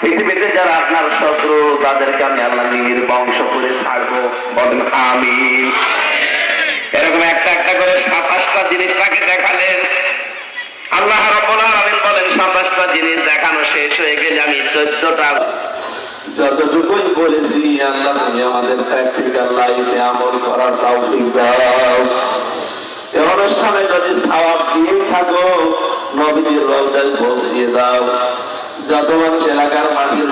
পৃথিবীতে যারা আপনার শত্রু, তাদেরকে আমি আল্লাহ নিজের বংশ করে ছাড়বো। বলেন, আমিন। এরকম একটা একটা করে সাতাশটা জিনিস তাকে দেখালেন। আল্লাহ রাব্বুল বলেন, সাতাশটা জিনিস দেখানো শেষ হয়ে গেলে আমি চোদ্দটা যতটুকুই বলেছি, আল্লাহ তুমি আমাদের প্র্যাকটিক্যাল লাইফে আমল করার তৌফিক দাও। নবীজির রওজায় পৌঁছিয়ে যত এলাকার মাটির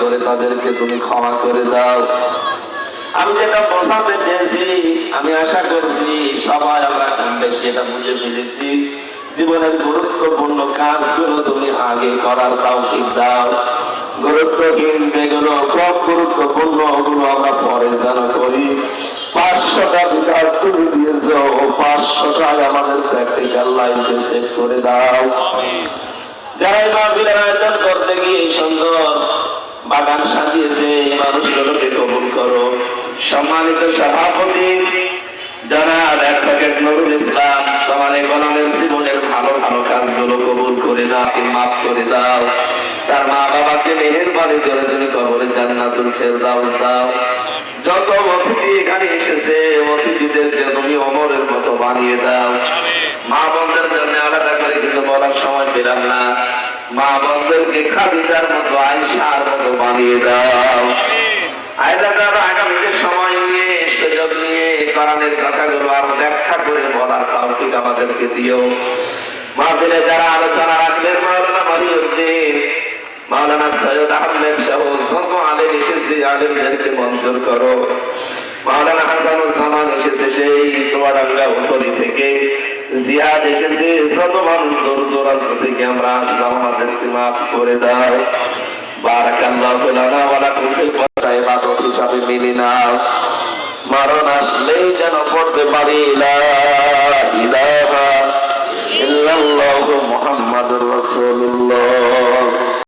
করে তাদেরকে তুমি ক্ষমা করে দাও। আমি যেটা চেয়েছি, আমি আশা করছি সবাই আমরা কম বেশি এটা বুঝে ফেলেছি। জীবনের গুরুত্বপূর্ণ কাজগুলো তুমি আগে করার তাও দাও। গুরুত্বহীন যেগুলো কম গুরুত্বপূর্ণ, ওগুলো আমরা পরে যেন করি। পাঁচশোটা বিকাশ তুমি দিয়েছ। আমাদের প্র্যাকটিক্যাল লাইফে সেট করে দাও। যারা এই মাহফিলের আয়োজন করতে গিয়ে সুন্দর বাগান সাজিয়েছে, এই মানুষগুলোকে কবুল করো। সম্মানিত সভাপতি যারা অ্যাডভোকেট নুরুল ইসলাম, তোমার এই গণমের জীবনের ভালো ভালো কাজগুলো কবুল করে দাও মাফ করে দাও। তার মা বাবাকে মেহেরবানি করে তুমি কবরে জান্নাতুল ফেরদাউস দাও। যত অতিথি এখানে এসেছে অমরের মতো বানিয়ে দাও। মা বোনদের জন্য আলাদা করে কিছু বলার সময় পেলাম না। মা বোনদেরকে খাদিজার মতো আয়সার মতো বানিয়ে দাও। আয়দা আগামীতে সময় নিয়ে, সুযোগ নিয়ে কথাগুলো ব্যাখ্যা করে বলার আমাদেরকে দিও। যারা আলোচনা রাখলেন মাওলানা সৈয়দ আহমেদ সহ এসেছে মঞ্জুর করো। মাওলানা হাসানুজ্জামান এসেছে, সেই চুয়াডাঙ্গা আমরা আসলাম মাফ করে দাও। বারাকাল্লাহ লানা ওয়ালা কুফিল কথা ইবাদত হিসাবে আসলেই যেন পড়তে পারি। লা